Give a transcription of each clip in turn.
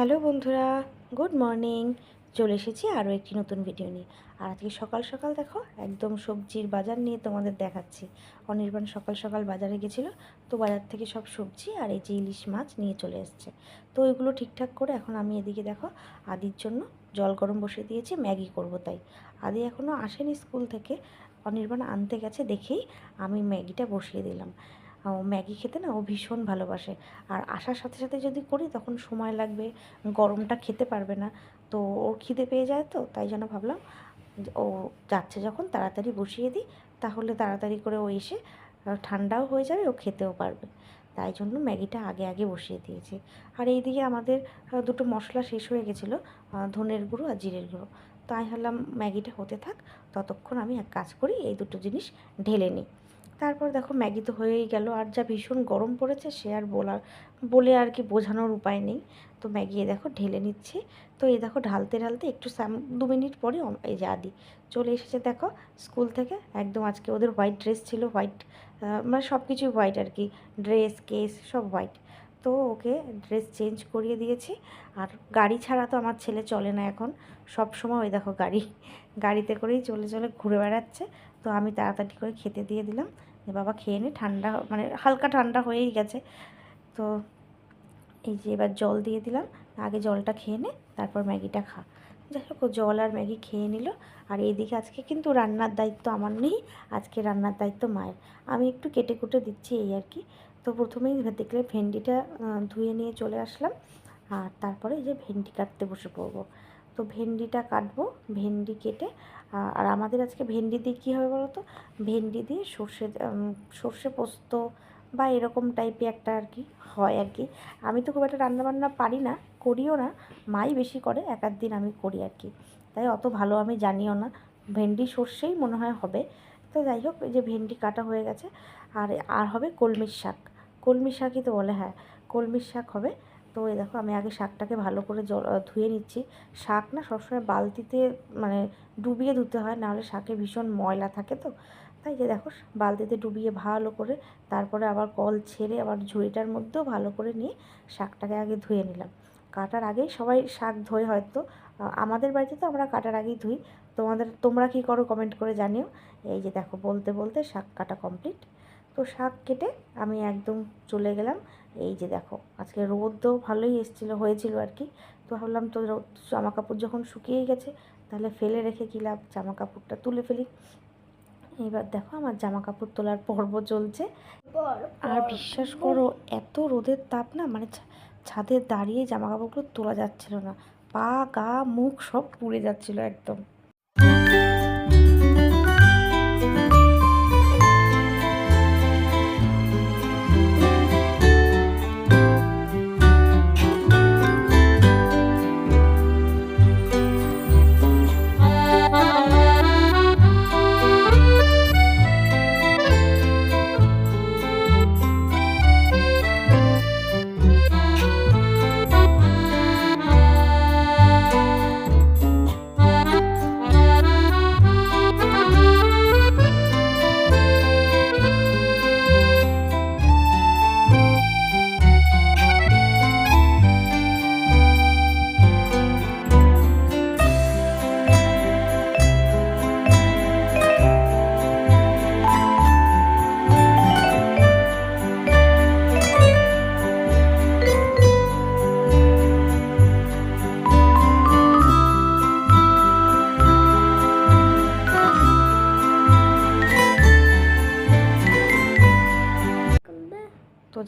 Hello বন্ধুরা, good morning. চলে এসেছি আরও একটি নতুন ভিডিও নিয়ে। আর আজকে সকাল সকাল দেখো, একদম সবজির বাজার নিয়ে তোমাদের দেখাচ্ছি। অনির্বাণ সকাল সকাল বাজারে গেছিল, তো বাজার থেকে সব সবজি আর এই যে ইলিশ মাছ নিয়ে চলে এসছে। তো ওইগুলো ঠিকঠাক করে এখন আমি এদিকে দেখো, আদির জন্য জল গরম বসিয়ে দিয়েছি, ম্যাগি করব তাই। আদি এখনও আসেনি স্কুল থেকে, অনির্বাণ আনতে গেছে দেখেই আমি ম্যাগিটা বসিয়ে দিলাম। ম্যাগি খেতে না ও ভীষণ ভালোবাসে। আর আসার সাথে সাথে যদি করি তখন সময় লাগবে, গরমটা খেতে পারবে না। তো ওর খিদে পেয়ে যায় তো, তাই জন্য ভাবলাম ও যাচ্ছে যখন তাড়াতাড়ি বসিয়ে দিই, তাহলে তাড়াতাড়ি করে ও এসে ঠান্ডাও হয়ে যাবে, ও খেতেও পারবে। তাই জন্য ম্যাগিটা আগে আগে বসিয়ে দিয়েছি। আর এইদিকে আমাদের দুটো মশলা শেষ হয়ে গেছিল ধনের গুঁড়ো আর জিরের গুঁড়ো। তাই হলাম ম্যাগিটা হতে থাক, ততক্ষণ আমি এক কাজ করি, এই দুটো জিনিস ঢেলে নিই। তারপর দেখো ম্যাগি তো হয়েই গেল। আর যা ভীষণ গরম পড়েছে সে আর বলার বলে আর কি বোঝানোর উপায় নেই। তো ম্যাগি এ দেখো ঢেলে নিচ্ছি। তো এই দেখো ঢালতে ঢালতে একটু স্যাম দু মিনিট পরে এই যে আদি চলে এসেছে দেখো স্কুল থেকে। একদম আজকে ওদের হোয়াইট ড্রেস ছিল, হোয়াইট মানে সব কিছুই হোয়াইট আর কি। ড্রেস, কেস সব হোয়াইট। তো ওকে ড্রেস চেঞ্জ করিয়ে দিয়েছি। আর গাড়ি ছাড়া তো আমার ছেলে চলে না এখন। সব সময় ওই দেখো গাড়ি, গাড়িতে করেই চলে চলে ঘুরে বেড়াচ্ছে। তো আমি তাড়াতাড়ি করে খেতে দিয়ে দিলাম। যে বাবা খেয়ে নে, ঠান্ডা মানে হালকা ঠান্ডা হয়েই গেছে। তো এই যে এবার জল দিয়ে দিলাম। আগে জলটা খেয়ে নে, তারপর ম্যাগিটা খা। যাই হোক জল আর ম্যাগি খেয়ে নিল। আর এইদিকে আজকে কিন্তু রান্নার দায়িত্ব আমার নেই, আজকে রান্নার দায়িত্ব মায়ের। আমি একটু কেটে কুটে দিচ্ছি এই আর কি। তো প্রথমেই দেখলে ভেন্ডিটা ধুয়ে নিয়ে চলে আসলাম। আর তারপরে যে ভেন্ডি কাটতে বসে পড়ব। তো ভেন্ডিটা কাটবো, ভেন্ডি কেটে। আর আমাদের আজকে ভেন্ডি দিয়ে কী হবে বলো তো ভেন্ডি দিয়ে সর্ষে সর্ষে পোস্ত বা এরকম টাইপের একটা আর কি হয় আর কি। আমি তো খুব একটা রান্নাবান্না পারি না, করিও না, মাই বেশি করে, এক দিন আমি করি আর কি। তাই অত ভালো আমি জানিও না, ভেন্ডি সর্ষেই মনে হয় হবে। তো যাই হোক যে ভেন্ডি কাটা হয়ে গেছে। আর আর হবে কলমির শাক। কলমির শাকই তো বলে হ্যাঁ কলমির শাক হবে। তো এই দেখো আমি আগে শাকটাকে ভালো করে জল ধুয়ে নিচ্ছি। শাক না সবসময় বালতিতে মানে ডুবিয়ে ধুতে হয়, নাহলে শাকে ভীষণ ময়লা থাকে তো। তাই যে দেখো বালতিতে ডুবিয়ে ভালো করে তারপরে আবার কল ছেড়ে আবার ঝুড়িটার মধ্যেও ভালো করে নিয়ে শাকটাকে আগে ধুয়ে নিলাম। কাটার আগেই সবাই শাক ধোয় হয়তো। আমাদের বাড়িতে তো আমরা কাটার আগেই ধুই। তোমাদের, তোমরা কি করো কমেন্ট করে জানিও। এই যে দেখো বলতে বলতে শাক কাটা কমপ্লিট। তো শাক কেটে আমি একদম চলে গেলাম। এই যে দেখো আজকে রোদও ভালোই এসেছিল হয়েছিল আর কি। তো ভাবলাম তো রোদ জামা কাপড় যখন শুকিয়ে গেছে তাহলে ফেলে রেখে কী লাভ? জামা কাপড়টা তুলে ফেলি। এবার দেখো আমার জামা কাপড় তোলার পর্ব চলছে। আর বিশ্বাস করো এত রোদের তাপ না মানে ছাদে দাঁড়িয়ে জামা কাপড়গুলো তোলা যাচ্ছিল না। পা গা মুখ সব পুড়ে যাচ্ছিল একদম।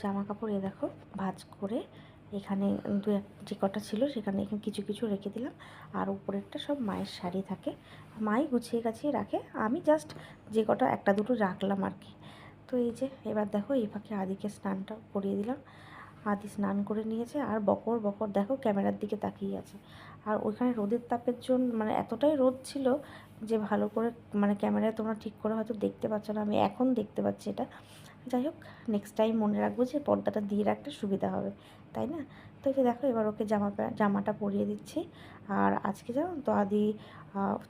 জামা কাপড় এ দেখো, ভাঁজ করে এখানে দু এক, যে কটা ছিল সেখানে এখানে কিছু কিছু রেখে দিলাম। আর উপরেরটা সব মায়ের শাড়ি থাকে। মাই গুছিয়ে গাছিয়ে রাখে। আমি জাস্ট যে কটা, একটা দুটো রাখলাম আর কি। তো এই যে, এবার দেখো, এই ফাঁকে আদিকে স্নানটা করিয়ে দিলাম। আদি স্নান করে নিয়েছে। আর বকর বকর দেখো ক্যামেরার দিকে তাকিয়ে আছে। আর ওইখানে রোদের তাপের জন্য মানে এতটাই রোদ ছিল যে ভালো করে মানে ক্যামেরায় তোমরা ঠিক করে হয়তো দেখতে পাচ্ছ না। আমি এখন দেখতে পাচ্ছি এটা। যাই হোক নেক্সট টাইম মনে রাখব যে পর্দাটা দিয়ে রাখতে সুবিধা হবে, তাই না? তো এই দেখো, এবার ওকে জামা জামাটা পরিয়ে দিচ্ছি। আর আজকে জানো তো আদি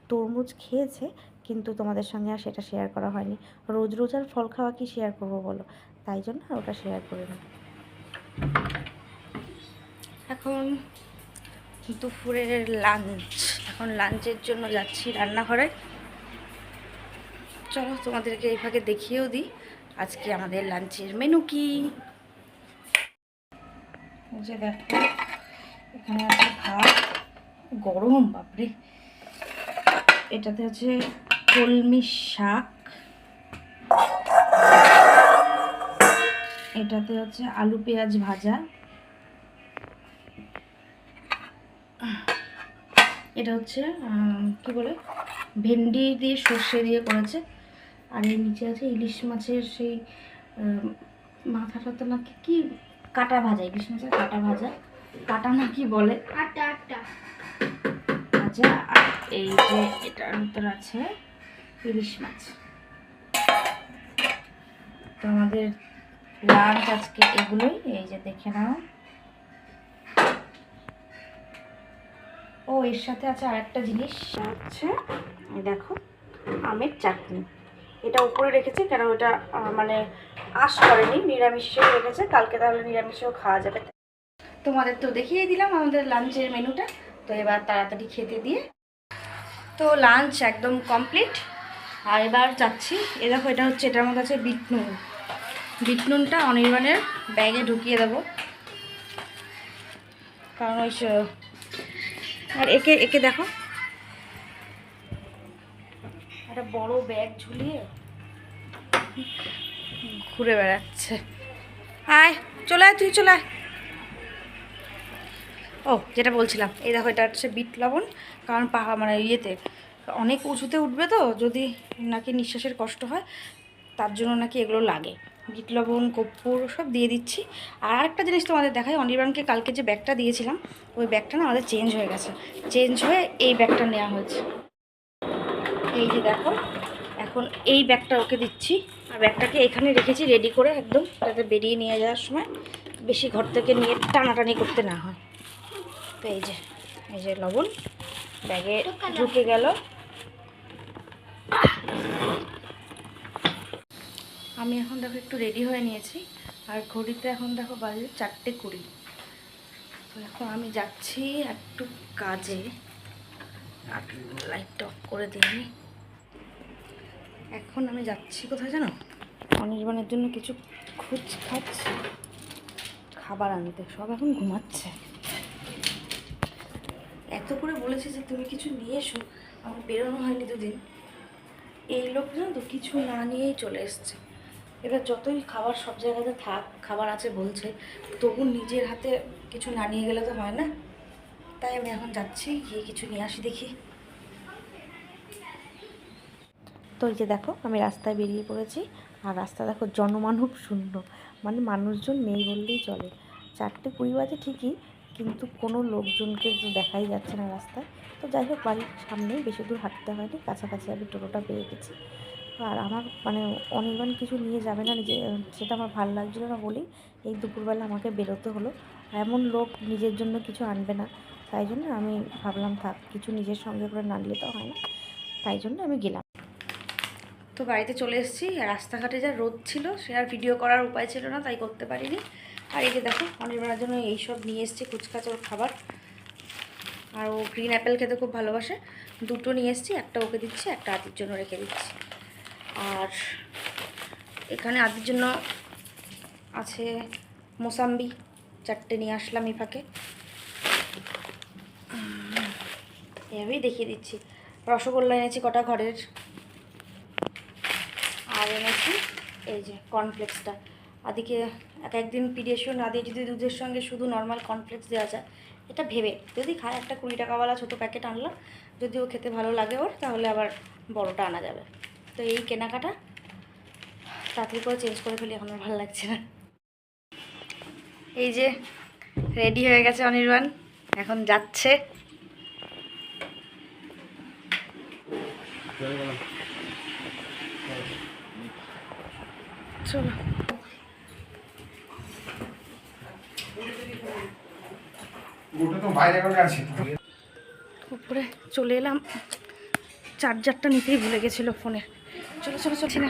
তরমুজ খেয়েছে, কিন্তু তোমাদের সঙ্গে আর সেটা শেয়ার করা হয়নি। রোজ রোজ আর ফল খাওয়া কি শেয়ার করব বলো? তাই জন্য আর ওটা শেয়ার করে নিই এখন দুপুরের লাঞ্চ এখন লাঞ্চের জন্য যাচ্ছি রান্নাঘরে। চলো তোমাদেরকে এই ফাঁকে দেখিয়েও দিই। আজকে আমাদের লাঞ্চের মেনু কি? যে এখানে আছে ভাত, গরম, বাপরে। এটাতে হচ্ছে কলমি শাক, এটাতে হচ্ছে আলু পেঁয়াজ ভাজা। এটা হচ্ছে কি বলে, ভেন্ডি দিয়ে সর্ষে দিয়ে করেছে। আর এর নিচে আছে ইলিশ মাছের সেই মাথাটা তো নাকি কি কাটা ভাজা ইলিশ মাছের কাটা ভাজা। কাটা না কি বলে? আটটা আটটা ভাজা আর এই যে এটার ভিতর আছে ইলিশ মাছ। তো আমাদের লাঞ্চ আজকে এগুলোই এই যে দেখে নাও। ও এর সাথে আছে আরেকটা জিনিস হচ্ছে দেখো আমের চাটনি। এটা উপরে রেখেছি কেন আহ, মানে আশ করেনি নিরামিষে রেখেছে কালকে তাহলে নিরামিষেও খাওয়া যাবে। তোমাদের তো দেখিয়ে দিলাম আমাদের লাঞ্চের মেনুটা তো এবার তাড়াতাড়ি খেতে দিয়ে। তো লাঞ্চ একদম কমপ্লিট আর এবার যাচ্ছি। এ দেখো এটা হচ্ছে এটার মধ্যে আছে বিট নুন। বিট নুনটা অনির্বাণের ব্যাগে ঢুকিয়ে দেবো। কারণ ওই আর একে একে দেখো। একটা বড় ব্যাগ ঝুলিয়ে ঘুরে বেড়াচ্ছে। আয়, চলে আয়, তুই চলে আয়। ও, যেটা বলছিলাম, এই দেখো, এটা হচ্ছে বিট লবণ, কারণ পাহা মানে ইয়েতে অনেক উঁচুতে উঠবে তো, যদি নাকি নিঃশ্বাসের কষ্ট হয়, তার জন্য নাকি এগুলো লাগে। বিট লবণ, কর্পূর, সব দিয়ে দিচ্ছি। আর একটা জিনিস তোমাদের দেখাই অনির্বাণকে কালকে যে ব্যাগটা দিয়েছিলাম, ওই ব্যাগটা না আমাদের চেঞ্জ হয়ে গেছে। চেঞ্জ হয়ে এই ব্যাগটা নেওয়া হয়েছে। এই যে দেখো এখন এই ব্যাগটা ওকে দিচ্ছি। আর ব্যাগটাকে এখানে রেখেছি রেডি করে একদম যাতে বেরিয়ে নিয়ে যাওয়ার সময় বেশি ঘর থেকে নিয়ে টানাটানি করতে না হয়। তো এই যে এই যে লবণ ব্যাগে ঢুকে গেল। আমি এখন দেখো একটু রেডি হয়ে নিয়েছি আর ঘড়িতে এখন দেখো বাজে চারটে কুড়ি। তো এখন আমি যাচ্ছি একটু কাজে। আর লাইটটা অফ করে দিই এখন আমি যাচ্ছি কোথায় জানো? অনির্বাণের জন্য কিছু খুঁজ খাচ্ছি খাবার আনতে, সব এখন ঘুমাচ্ছে। এত করে বলেছে যে তুমি কিছু নিয়ে এসো, আমার বেরোনো হয়নি দুদিন। এই লোক জানো তো কিছু না নিয়েই চলে এসছে। এবার যতই খাবার সব জায়গাতে থাক, খাবার আছে বলছে, তবু নিজের হাতে কিছু না নিয়ে গেলে তো হয় না। তাই আমি এখন যাচ্ছি, গিয়ে কিছু নিয়ে আসি দেখি। তো এই যে দেখো, আমি রাস্তায় বেরিয়ে পড়েছি। আর রাস্তা দেখো জনমানব শূন্য। মানে মানুষজন নেই বললেই চলে। চারটে কুড়ি বাজে ঠিকই, কিন্তু কোনো লোকজনকে দেখাই যাচ্ছে না রাস্তায়। তো যাই হোক, বাড়ির সামনেই বেশি দূর হাঁটতে হয়নি, কাছাকাছি আমি টোটোটা পেয়ে গেছি। আর আমার মানে অনির্বাণ কিছু নিয়ে যাবে না নিজে সেটা আমার ভালো লাগছিল না বলেই এই দুপুরবেলা আমাকে বেরোতে হলো। এমন লোক নিজের জন্য কিছু আনবে না। তাই জন্য আমি ভাবলাম, থাক, কিছু নিজের সঙ্গে করে না নিলে তো হয় না। তাই জন্য আমি গেলাম। তো বাড়িতে চলে এসেছি। রাস্তাঘাটে যা রোদ ছিল, সে আর ভিডিও করার উপায় ছিল না, তাই করতে পারিনি। আর এই যে দেখো, অনির্বাণের জন্য এইসব নিয়ে এসেছি কুচকাচা খাবার। আর ও গ্রিন অ্যাপেল খেতে খুব ভালোবাসে। দুটো নিয়ে এসেছি, একটা ওকে দিচ্ছি, একটা আদির জন্য রেখে দিচ্ছি। আর এখানে আদির জন্য আছে মোসাম্বি, চারটে নিয়ে আসলাম এই ফাঁকে এভাবেই দেখিয়ে দিচ্ছি। রসগোল্লা এনেছি কটা ঘরের। এনেছি এই যে কর্নফ্লেক্সটা আদিকে এক একদিন পিডিয়েশন আদি যদি দুধের সঙ্গে শুধু নর্মাল কর্নফ্লেক্স দেওয়া যায়, এটা ভেবে যদি খায় একটা কুড়ি টাকাওয়ালা ছোটো প্যাকেট আনলাম যদি ও খেতে ভালো লাগে ওর, তাহলে আবার বড়টা আনা যাবে। তো এই কেনাকাটা, তাড়াতাড়ি করে চেঞ্জ করে ফেলি, এখন ভালো লাগছে না। এই যে রেডি হয়ে গেছে অনির্বাণ, এখন যাচ্ছে। চলো ওটা আছে উপরে চলে এলাম। চার্জারটা নিতেই ভুলে গেছিল ফোনে চলো চলো চলছি না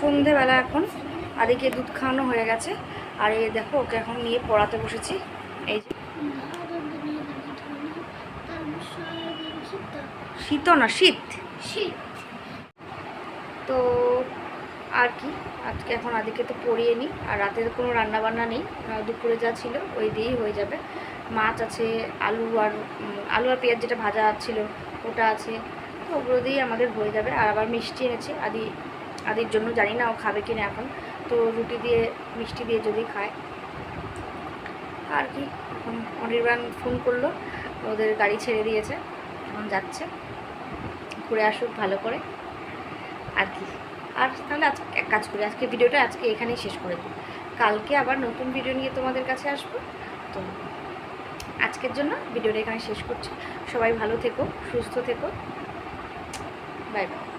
সন্ধেবেলা এখন। আদিকে দুধ খাওয়ানো হয়ে গেছে। আর এই দেখো, ওকে এখন নিয়ে পড়াতে বসেছি। এই যে শীত না, শীত। তো আর কি, আজকে এখন আদিকে তো পড়িয়ে নিই। আর রাতের কোনো রান্না বান্না নেই দুপুরে যা ছিল, ওই দিয়েই হয়ে যাবে। মাছ আছে, আলু আর আলু আর পেঁয়াজ যেটা ভাজা ছিল, ওটা আছে। তো ওগুলো দিয়েই আমাদের হয়ে যাবে। আর আবার মিষ্টি এনেছে। আদি আদির জন্য, জানি না ও খাবে কিনা এখন। তো রুটি দিয়ে, মিষ্টি দিয়ে যদি খায়। আর কি, এখন অনির্বাণ ফোন করল, ওদের গাড়ি ছেড়ে দিয়েছে, এখন যাচ্ছে। ঘুরে আসুক ভালো করে। আর কি। আর তাহলে আজকে এক কাজ করি, আজকে ভিডিওটা আজকে এখানেই শেষ করে দিই। কালকে আবার নতুন ভিডিও নিয়ে তোমাদের কাছে আসব। তো আজকের জন্য ভিডিওটা এখানে শেষ করছি। সবাই ভালো থেকো, সুস্থ থেকো। Bye bye.